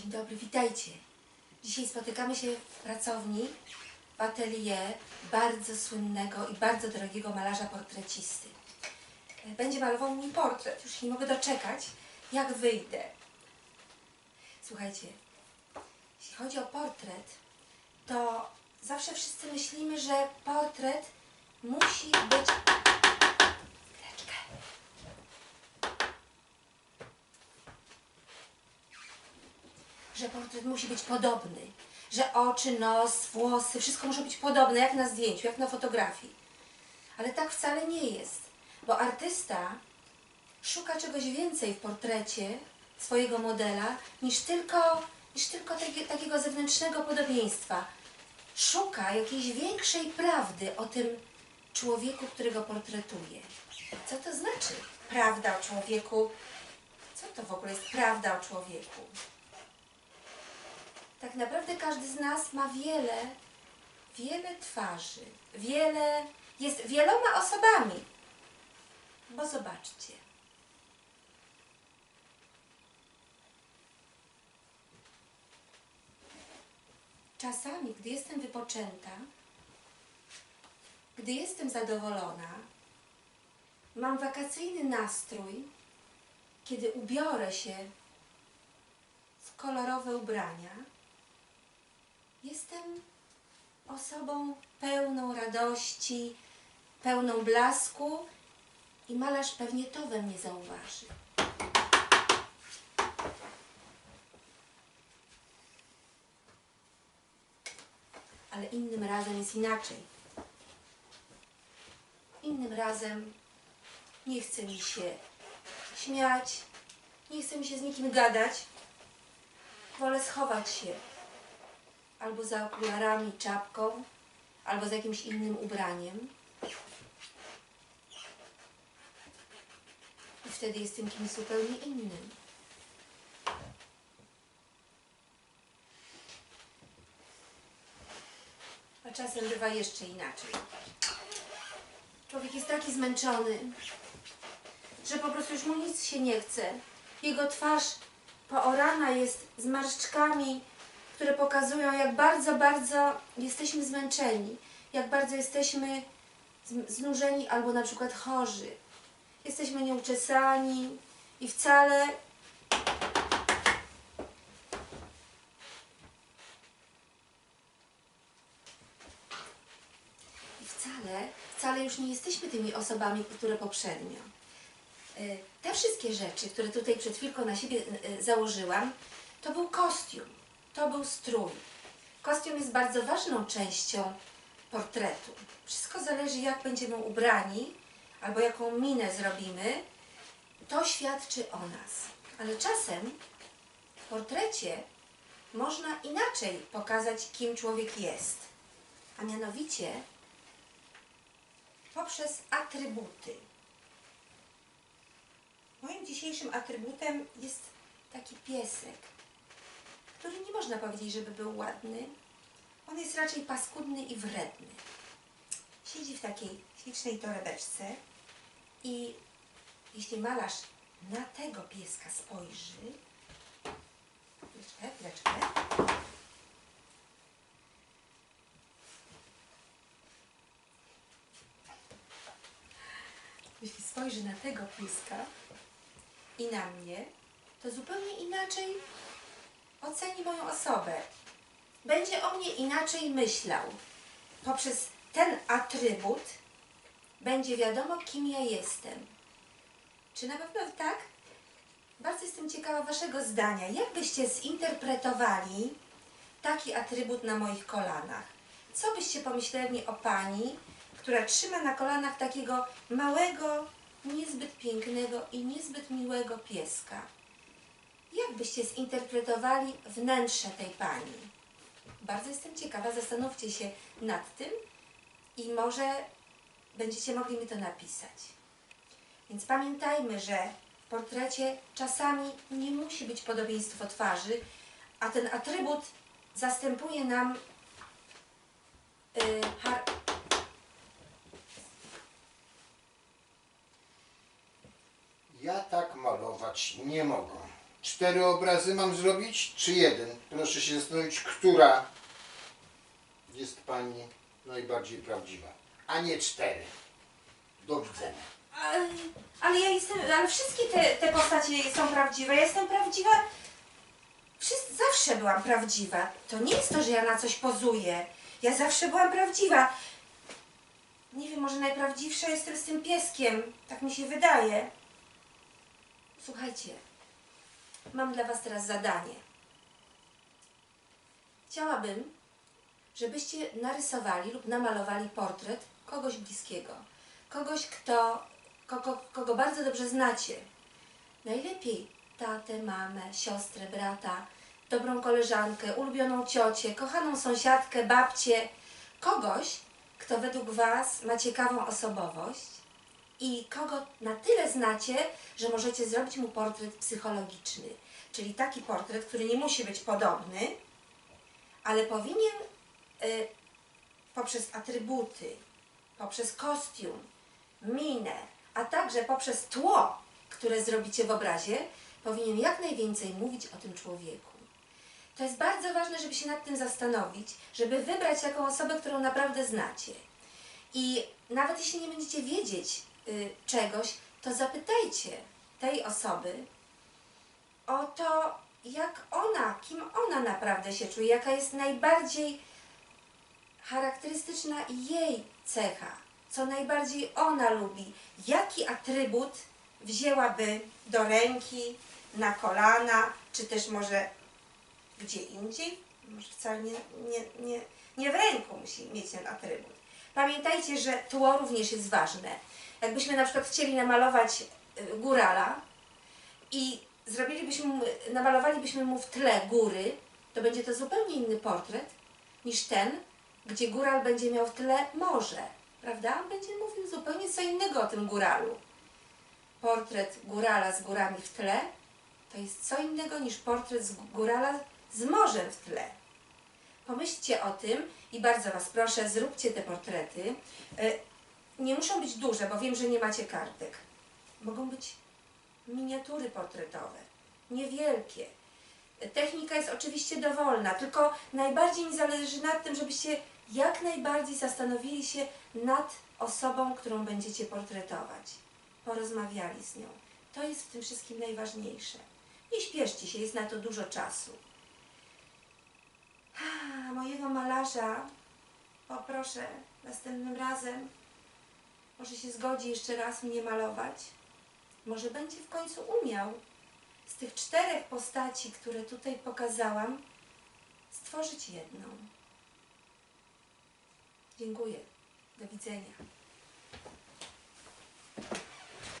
Dzień dobry, witajcie. Dzisiaj spotykamy się w pracowni, w atelier bardzo słynnego i bardzo drogiego malarza portrecisty. Będzie malował mi portret, już nie mogę doczekać, jak wyjdę. Słuchajcie, jeśli chodzi o portret, to zawsze wszyscy myślimy, że portret musi być... że portret musi być podobny, że oczy, nos, włosy, wszystko może być podobne, jak na zdjęciu, jak na fotografii. Ale tak wcale nie jest, bo artysta szuka czegoś więcej w portrecie swojego modela niż tylko, niż tylko taki, takiego zewnętrznego podobieństwa. Szuka jakiejś większej prawdy o tym człowieku, którego portretuje. Co to znaczy prawda o człowieku? Co to w ogóle jest prawda o człowieku? Tak naprawdę każdy z nas ma wiele, wiele twarzy, wiele, jest wieloma osobami. Bo zobaczcie. Czasami, gdy jestem wypoczęta, gdy jestem zadowolona, mam wakacyjny nastrój, kiedy ubiorę się w kolorowe ubrania, Jestem osobą pełną radości, pełną blasku i malarz pewnie to we mnie zauważy. Ale innym razem jest inaczej. Innym razem nie chce mi się śmiać, nie chce mi się z nikim gadać. Wolę schować się albo za okularami, czapką, albo z jakimś innym ubraniem. I wtedy jestem kimś zupełnie innym. A czasem bywa jeszcze inaczej. Człowiek jest taki zmęczony, że po prostu już mu nic się nie chce. Jego twarz poorana jest zmarszczkami, które pokazują, jak bardzo, bardzo jesteśmy zmęczeni, jak bardzo jesteśmy znużeni albo na przykład chorzy. Jesteśmy nieuczesani i wcale i wcale, wcale już nie jesteśmy tymi osobami, które poprzednio. Y, Te wszystkie rzeczy, które tutaj przed chwilką na siebie y, założyłam, to był kostium, to był strój. Kostium jest bardzo ważną częścią portretu. Wszystko zależy, jak będziemy ubrani albo jaką minę zrobimy. To świadczy o nas. Ale czasem w portrecie można inaczej pokazać, kim człowiek jest. A mianowicie poprzez atrybuty. Moim dzisiejszym atrybutem jest taki piesek, który nie można powiedzieć, żeby był ładny. On jest raczej paskudny i wredny. Siedzi w takiej ślicznej torebeczce i jeśli malarz na tego pieska spojrzy, chwileczkę, chwileczkę, jeśli spojrzy na tego pieska i na mnie, to zupełnie inaczej oceni moją osobę. Będzie o mnie inaczej myślał. Poprzez ten atrybut będzie wiadomo, kim ja jestem. Czy na pewno tak? Bardzo jestem ciekawa Waszego zdania. Jak byście zinterpretowali taki atrybut na moich kolanach? Co byście pomyśleli o Pani, która trzyma na kolanach takiego małego, niezbyt pięknego i niezbyt miłego pieska? Jak byście zinterpretowali wnętrze tej pani? Bardzo jestem ciekawa, zastanówcie się nad tym i może będziecie mogli mi to napisać. Więc pamiętajmy, że w portrecie czasami nie musi być podobieństwo twarzy, a ten atrybut zastępuje nam y, har- Ja tak malować nie mogę. Cztery obrazy mam zrobić, czy jeden? Proszę się zastanowić, która jest Pani najbardziej prawdziwa, a nie cztery. Do widzenia. Ale, ale ja jestem, ale wszystkie te, te postacie są prawdziwe. Ja jestem prawdziwa. Zawsze byłam prawdziwa. To nie jest to, że ja na coś pozuję. Ja zawsze byłam prawdziwa. Nie wiem, może najprawdziwsza jestem z tym pieskiem. Tak mi się wydaje. Słuchajcie, mam dla Was teraz zadanie. Chciałabym, żebyście narysowali lub namalowali portret kogoś bliskiego. Kogoś, kto, kogo, kogo bardzo dobrze znacie. Najlepiej tatę, mamę, siostrę, brata, dobrą koleżankę, ulubioną ciocię, kochaną sąsiadkę, babcię. Kogoś, kto według Was ma ciekawą osobowość i kogo na tyle znacie, że możecie zrobić mu portret psychologiczny. Czyli taki portret, który nie musi być podobny, ale powinien y, poprzez atrybuty, poprzez kostium, minę, a także poprzez tło, które zrobicie w obrazie, powinien jak najwięcej mówić o tym człowieku. To jest bardzo ważne, żeby się nad tym zastanowić, żeby wybrać taką osobę, którą naprawdę znacie. I nawet jeśli nie będziecie wiedzieć czegoś, to zapytajcie tej osoby o to, jak ona, kim ona naprawdę się czuje, jaka jest najbardziej charakterystyczna jej cecha, co najbardziej ona lubi, jaki atrybut wzięłaby do ręki, na kolana, czy też może gdzie indziej, może wcale nie, nie, nie, nie w ręku musi mieć ten atrybut. Pamiętajcie, że tło również jest ważne. Jakbyśmy na przykład chcieli namalować y, górala i zrobilibyśmy, namalowalibyśmy mu w tle góry, to będzie to zupełnie inny portret niż ten, gdzie góral będzie miał w tle morze, prawda? Będzie mówił zupełnie co innego o tym góralu. Portret górala z górami w tle to jest co innego niż portret z górala z morzem w tle. Pomyślcie o tym i bardzo Was proszę, zróbcie te portrety. Nie muszą być duże, bo wiem, że nie macie kartek. Mogą być miniatury portretowe, niewielkie. Technika jest oczywiście dowolna, tylko najbardziej mi zależy na tym, żebyście jak najbardziej zastanowili się nad osobą, którą będziecie portretować. Porozmawiali z nią. To jest w tym wszystkim najważniejsze. Nie śpieszcie się, jest na to dużo czasu. Ah, Mojego malarza poproszę następnym razem, może się zgodzi jeszcze raz mnie malować. Może będzie w końcu umiał z tych czterech postaci, które tutaj pokazałam, stworzyć jedną. Dziękuję. Do widzenia.